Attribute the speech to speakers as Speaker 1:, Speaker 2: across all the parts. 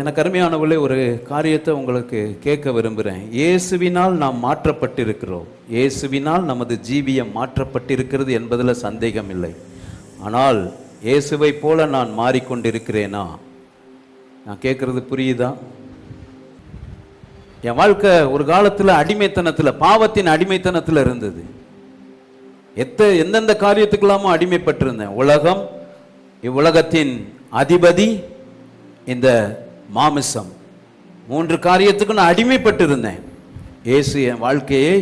Speaker 1: எனக்கு அருமையானவர்களே ஒரு காரியத்தை உங்களுக்கு கேட்க விரும்புகிறேன். இயேசுவினால் நாம் மாற்றப்பட்டிருக்கிறோம். இயேசுவினால் நமது ஜீவியம் மாற்றப்பட்டிருக்கிறது என்பதில் சந்தேகம் இல்லை. ஆனால் இயேசுவை போல நான் மாறிக்கொண்டிருக்கிறேனா? நான் கேட்குறது புரியுதா? என் வாழ்க்கை ஒரு காலத்தில் அடிமைத்தனத்தில் பாவத்தின் அடிமைத்தனத்தில் இருந்தது. எத்த எந்தெந்த காரியத்துக்கெல்லாமோ அடிமைப்பட்டிருந்தேன். உலகம் இவ்வுலகத்தின் அதிபதி இந்த மாமிசம். மூன்று காரியத்துக்கு நான் அடிமைப்பட்டிருந்தேன். இயேசு என் வாழ்க்கையை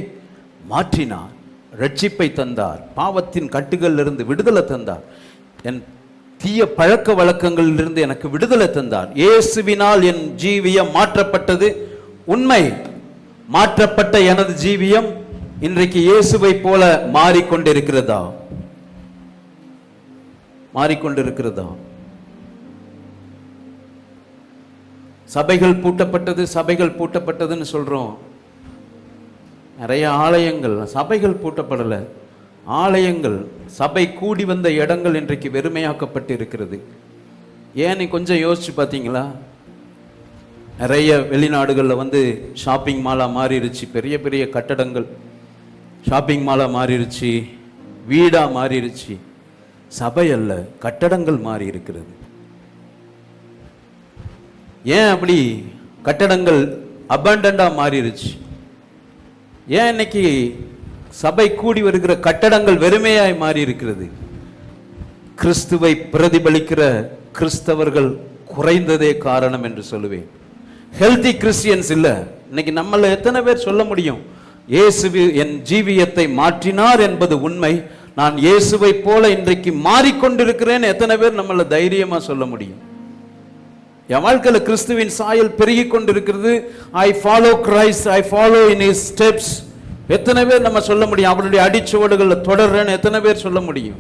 Speaker 1: மாற்றினார் ரட்சிப்பை தந்தார் பாவத்தின் கட்டுகளிலிருந்து விடுதலை தந்தார். என் தீய பழக்க வழக்கங்களிலிருந்து எனக்கு விடுதலை தந்தார். இயேசுவினால் என் ஜீவியம் மாற்றப்பட்டது. உண்மை மாற்றப்பட்ட எனது ஜீவியம் இன்றைக்கு இயேசுவை போல மாறிக்கொண்டிருக்கிறதா? மாறிக்கொண்டிருக்கிறதா? சபைகள் பூட்டப்பட்டது சபைகள் பூட்டப்பட்டதுன்னு சொல்கிறோம் நிறைய ஆலயங்கள் சபைகள் பூட்டப்படலை. ஆலயங்கள் சபை கூடி வந்த இடங்கள் இன்றைக்கு வெறுமையாக்கப்பட்டு இருக்கிறது ஏன் கொஞ்சம் யோசிச்சு பார்த்தீங்களா நிறைய வெளிநாடுகளில் வந்து ஷாப்பிங் மாலாக மாறிடுச்சு பெரிய பெரிய கட்டடங்கள். ஷாப்பிங் மாலாக மாறிடுச்சு வீடாக மாறிடுச்சு சபை அல்ல கட்டடங்கள் மாறி இருக்கிறது ஏன் அப்படி கட்டடங்கள் அபண்டண்டாக மாறிடுச்சு ஏன் இன்னைக்கு சபை கூடி வருகிற கட்டடங்கள் வெறுமையாய் மாறி இருக்கிறது கிறிஸ்துவை பிரதிபலிக்கிற கிறிஸ்தவர்கள் குறைந்ததே காரணம் என்று சொல்லுவேன். ஹெல்தி கிறிஸ்டியன்ஸ் இல்லை. இன்னைக்கு நம்மள எத்தனை பேர் சொல்ல முடியும்? இயேசு என் ஜீவியத்தை மாற்றினார் என்பது உண்மை. நான் இயேசுவை போல இன்றைக்கு மாறிக்கொண்டிருக்கிறேன் எத்தனை பேர் நம்மளை தைரியமாக சொல்ல முடியும்? என் வாழ்க்கையில் கிறிஸ்துவின் சாயல் பெருகி கொண்டிருக்கிறது. I follow Christ I follow in his steps எத்தனை பேர் நம்ம சொல்ல முடியும்? அவருடைய அடிச்சுவடுகளில் தொடர்றேன்னு எத்தனை பேர் சொல்ல முடியும்?